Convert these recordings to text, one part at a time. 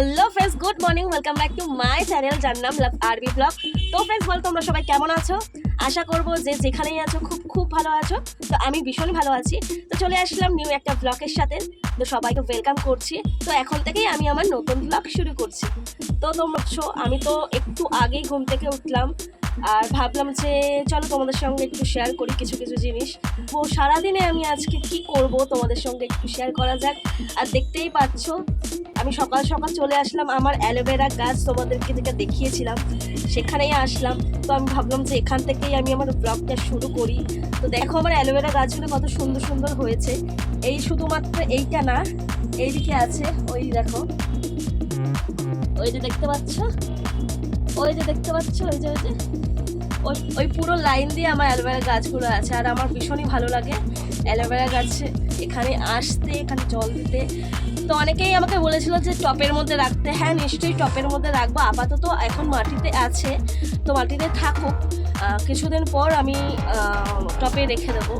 Hello friends good morning welcome back to my channel যার নাম লাভ আরবি ব্লগ তো ফ্রেন্ডস বল, তোমরা সবাই কেমন আছো? আশা করব যে যেখানেই আছো, খুব খুব ভালো আছো। তো, আমি ভীষণ ভালো আছি। তো, চলে আসলাম নিউ একটা ব্লগের সাথে। তো, সবাইকে ওয়েলকাম করছি। তো, এখন থেকেই আমি আমার নতুন ব্লগ শুরু করছি। তো, তোমরা আমি তো একটু আগেই ঘুম থেকে উঠলাম। আর ভাবলাম যে চলো তোমাদের সঙ্গে একটু শেয়ার করি কিছু কিছু জিনিস। তো সারাদিনে আমি আজকে কি করব তোমাদের সঙ্গে একটু শেয়ার করা যাক। আর দেখতেই পাচ্ছ, আমি সকাল সকাল চলে আসলাম আমার অ্যালোভেরা গাছ তোমাদেরকে যেটা দেখিয়েছিলাম, সেখানেই আসলাম। তো আমি ভাবলাম যে এখান থেকেই আমি আমার ব্লগটা শুরু করি। তো দেখো আমার অ্যালোভেরা গাছগুলো কত সুন্দর সুন্দর হয়েছে। এই শুধুমাত্র এইটা না, এইদিকে আছে, ওই দেখো। ওই যে দেখতে পাচ্ছ? ওই যে দেখতে পাচ্ছ, ওই যে ওই যে? ওই পুরো লাইন দিয়ে আমার অ্যালোভেরা গাছগুলো আছে, আর আমার ভীষণই ভালো লাগে অ্যালোভেরা গাছে এখানে আসতে, এখানে জল দিতে। তো অনেকেই আমাকে বলেছিল যে টপের মধ্যে রাখতে। হ্যাঁ নিশ্চয়ই টপের মধ্যে রাখব, আপাতত এখন মাটিতে আছে। তো মাটিতে থাকুক কিছুদিন পর আমি টপে রেখে দেবো।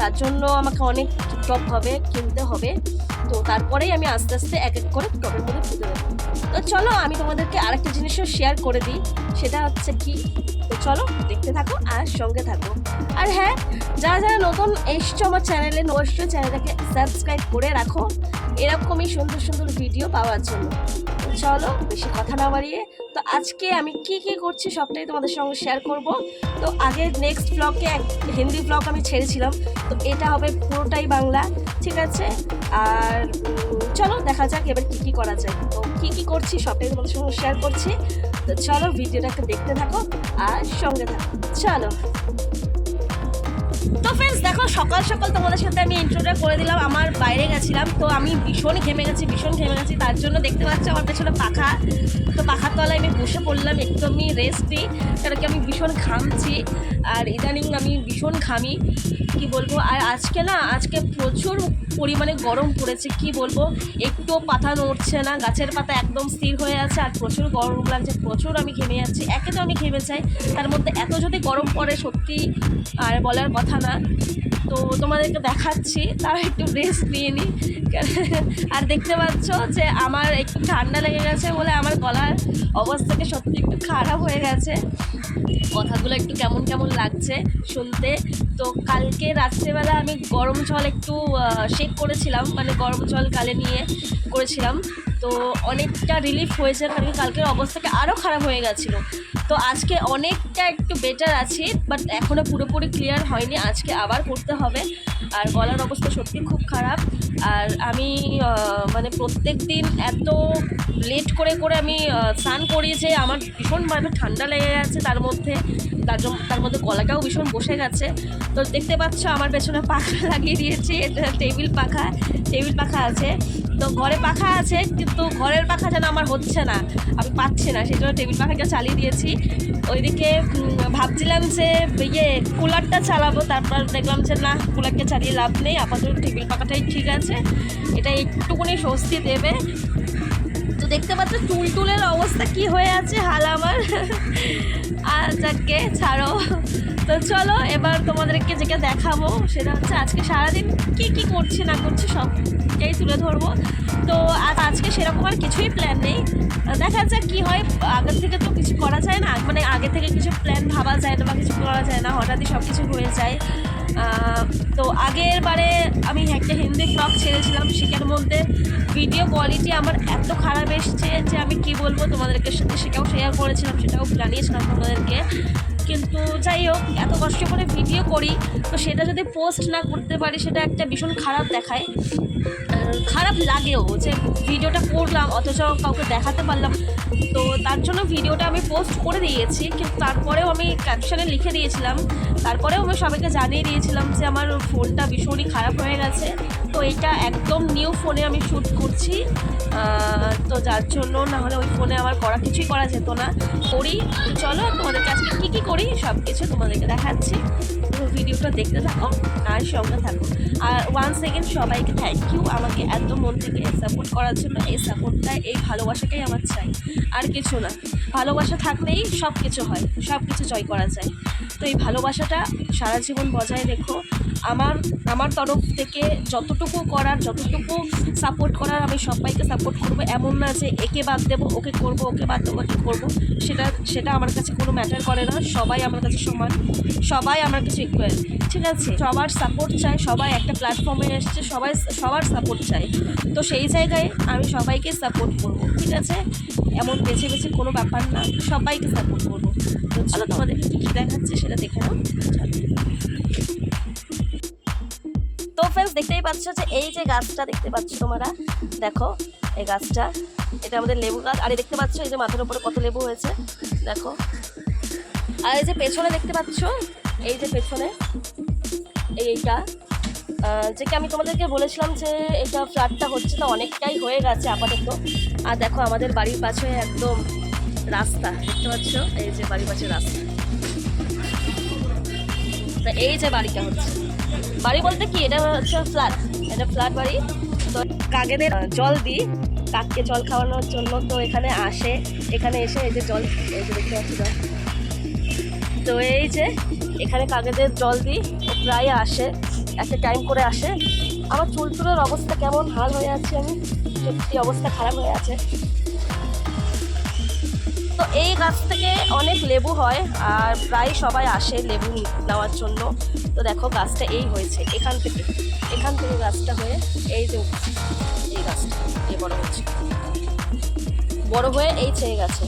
তার জন্য আমাকে অনেক টপ হবে, কিনতে হবে। তো তারপরেই আমি আস্তে আস্তে এক এক করে টপের মধ্যে পুঁতে দেবো তো চলো, আমি তোমাদেরকে আরেকটা জিনিসও শেয়ার করে দিই। সেটা হচ্ছে কি? তো চলো, দেখতে থাকো আর সঙ্গে থাকো। আর হ্যাঁ যারা যারা নতুন এসছো আমার চ্যানেলে অবশ্যই চ্যানেলটাকে সাবস্ক্রাইব করে রাখো। এরকমই সুন্দর সুন্দর ভিডিও পাওয়ার জন্য। চলো, বেশি কথা না বাড়িয়ে। তো আজকে আমি কি কি করছি সবটাই তোমাদের সঙ্গে শেয়ার করব। তো আগে নেক্সট ব্লগে এক হিন্দি ব্লগ আমি ছেড়েছিলাম। তো এটা হবে পুরোটাই বাংলা, ঠিক আছে? আর চলো, দেখা যাক এবার কি কি করা যায়। তো কি কি করছি সবটাই তোমাদের সঙ্গে শেয়ার করছি। তো চলো ভিডিওটা ভিডিওটাকে দেখতে থাকো আর সঙ্গে থাকো। চলো। ফ্রেন্ডস দেখো, সকাল সকাল তোমাদের সাথে আমি ইন্ট্রোটা করে দিলাম। আমার বাইরে গেছিলাম, তো আমি ভীষণ ঘেমে গেছি, ভীষণ ঘেমে গেছি। তার জন্য দেখতে পাচ্ছি আমার পেছনে পাখা। তো পাখার তলায় আমি বসে পড়লাম, একটু আমি রেস্ট নিই কারণ কি আমি ভীষণ ঘামছি। আর ইদানিং আমি ভীষণ ঘামি, কি বলব? আর আজকে না, আজকে প্রচুর পরিমাণে গরম পড়েছে, কি বলব? একটুও পাতা নড়ছে না, গাছের পাতা একদম স্থির হয়ে আছে, আর প্রচুর গরম লাগছে, প্রচুর আমি ঘেমে যাচ্ছি। একে তো আমি ঘেমে চাই তার মধ্যে এত যদি গরম পড়ে, সত্যি আর বলার কথা না। তো তোমাদেরকে দেখাচ্ছি, তাও একটু রেস্ট নিয়ে নিই আর দেখতে পাচ্ছ যে আমার একটু ঠান্ডা লেগে গেছে বলে আমার গলার অবস্থাকে সত্যি একটু খারাপ হয়ে গেছে। কথাগুলো একটু কেমন কেমন লাগছে শুনতে তো কালকে রাত্রেবেলা আমি গরম জল একটু শেক করেছিলাম মানে গরম জল কালে নিয়ে করেছিলাম। তো অনেকটা রিলিফ হয়েছে, কারণ কালকের অবস্থাটা আরও খারাপ হয়ে গেছিল। তো আজকে অনেকটা একটু বেটার আছি বাট এখনও পুরোপুরি ক্লিয়ার হয়নি। আজকে আবার করতে হবে। আর গলার অবস্থা সত্যি খুব খারাপ। আর আমি মানে প্রত্যেক দিন এত লেট করে করে আমি স্নান করি যে আমার ভীষণভাবে ঠান্ডা লেগে গেছে তার মধ্যে। তার তার মধ্যে গলাটাও ভীষণ বসে গেছে। তো দেখতে পাচ্ছ আমার পেছনে পাখা লাগিয়ে দিয়েছে। টেবিল পাখা টেবিল পাখা আছে। তো ঘরে পাখা আছে, কিন্তু ঘরের পাখা যেন আমার হচ্ছে না, আমি পাচ্ছি না, সেই জন্য টেবিল পাখাটা চালিয়ে দিয়েছি। ওইদিকে ভাবছিলাম যে ইয়ে কুলারটা চালাবো, তারপর দেখলাম যে না কুলারটা চালিয়ে লাভ নেই, আপাতত টেবিল পাখাটাই ঠিক আছে। এটা একটুকুনি স্বস্তি দেবে। তো দেখতে পাচ্ছ চুল টুলের অবস্থা কি হয়ে আছে, হাল আমার। আর যাকে ছাড়ো। তো চলো, এবার তোমাদেরকে যেটা দেখাবো সেটা হচ্ছে আজকে সারাদিন কি কি করছি, না করছি সবটাই তুলে ধরবো। তো আর আজকে সেরকম আর কিছুই প্ল্যান নেই। দেখা যাক কি হয়, আগের থেকে তো কিছু করা যায় না। মানে আগে থেকে কিছু প্ল্যান ভাবা যায় না বা কিছু করা যায় না, হঠাৎই সব কিছু হয়ে যায়। তো আগের বারে আমি একটা হিন্দি ব্লগ ছেড়েছিলাম সেটার মধ্যে ভিডিও কোয়ালিটি আমার এত খারাপ এসছে যে আমি কি বলব তোমাদেরকে সাথে সেটাও শেয়ার করেছিলাম, সেটাও জানিয়েছিলাম তোমাদেরকে। কিন্তু যাই হোক, এত কষ্ট করে ভিডিও করি, তো সেটা যদি পোস্ট না করতে পারি, সেটা একটা ভীষণ খারাপ দেখায়। খারাপ লাগেও যে ভিডিওটা করলাম, অথচ কাউকে দেখাতে পারলাম। তো তার জন্য ভিডিওটা আমি পোস্ট করে দিয়েছি, কিন্তু তারপরেও আমি ক্যাপশনে লিখে দিয়েছিলাম। তারপরেও আমি সবাইকে জানিয়ে দিয়েছিলাম যে আমার ফোনটা ভীষণই খারাপ হয়ে গেছে। তো এটা একদম নিউ ফোনে আমি শ্যুট করছি। তো যার জন্য না হলে ওই ফোনে আমার করা কিছুই করা যেত না। করি, চলো তোমাদেরকে আজকে কী কী করি সব কিছু তোমাদেরকে দেখাচ্ছি। ভিডিওটা দেখতে থাকো, আর সঙ্গে থাকো। আর ওয়ান সেকেন্ড সবাইকে থ্যাংক ইউ আমাকে এত মন থেকে সাপোর্ট করার জন্য এই সাপোর্টটা এই ভালোবাসাটাই আমার চাই। আর কিছু না। ভালোবাসা থাকলেই সব কিছু হয় সব কিছু জয় করা যায়। তো এই ভালোবাসাটা সারা জীবন বজায় রেখো। আমার আমার তরফ থেকে যতটুকু যতটুকু করার, যতটুকু সাপোর্ট করার আমি সবাইকে সাপোর্ট করব। এমন না যে একে বাদ দেবো, ওকে করব, ওকে বাদ দেবো, ওকে করব। সেটা সেটা আমার কাছে কোনো ম্যাটার করে না। সবাই আমার কাছে সমান। সবাই আমার কাছে ইকুয়াল ঠিক আছে? সবার সাপোর্ট চাই, সবাই একটা প্ল্যাটফর্মে এসছে, সবাই, সবার সাপোর্ট চাই। তো সেই জায়গায় আমি সবাইকে সাপোর্ট করব ঠিক আছে? এমন বেছে বেছে কোনো ব্যাপার না সবাইকে সাপোর্ট করব। তো চলো তোমাদের কী কী দেখাচ্ছে সেটা দেখে নাও। তো ফ্রেন্ডস দেখতেই পাচ্ছ যে এই যে গাছটা দেখতে পাচ্ছ তোমরা দেখো এই গাছটা এটা আমাদের লেবু গাছ। আর দেখতে পাচ্ছ এই যে মাথার উপরে কত লেবু হয়েছে দেখো। আর এই যে পেছনে দেখতে পাচ্ছ এই যে পেছনে এই এইটা যে কি আমি তোমাদেরকে বলেছিলাম যে এটা ফ্ল্যাটটা হচ্ছে তো অনেকটাই হয়ে গেছে আপাতত। আর দেখো আমাদের বাড়ির পাশে একদম রাস্তা দেখতে পাচ্ছ? এই যে বাড়ির পাশে রাস্তা। তা এই যে বাড়িটা হচ্ছে। বাড়ি বলতে কি? এটা হচ্ছে ফ্ল্যাট। এটা ফ্ল্যাট বাড়ি। তো কাকেদের আহ, জল দিই। কাককে জল খাওয়ানোর জন্য তো এখানে আসে। এখানে এসে এই যে জল এই যে দেখতে পাচ্ছি জল। তো এই যে এখানে কাকেদের জল দিই, প্রায় আসে, একটা টাইম করে আসে। আমার চুল চুলের অবস্থা কেমন হাল হয়ে আছে আমি? সত্যি অবস্থা খারাপ হয়ে আছে। তো এই গাছ থেকে অনেক লেবু হয়, আর প্রায় সবাই আসে লেবু নেওয়ার জন্য। তো দেখো গাছটা এই হয়েছে, এখান থেকে এখান থেকে গাছটা হয়ে এই যে এই গাছটা, এই বড় হচ্ছে। বড় হয়ে এই ছেয়ে গেছে।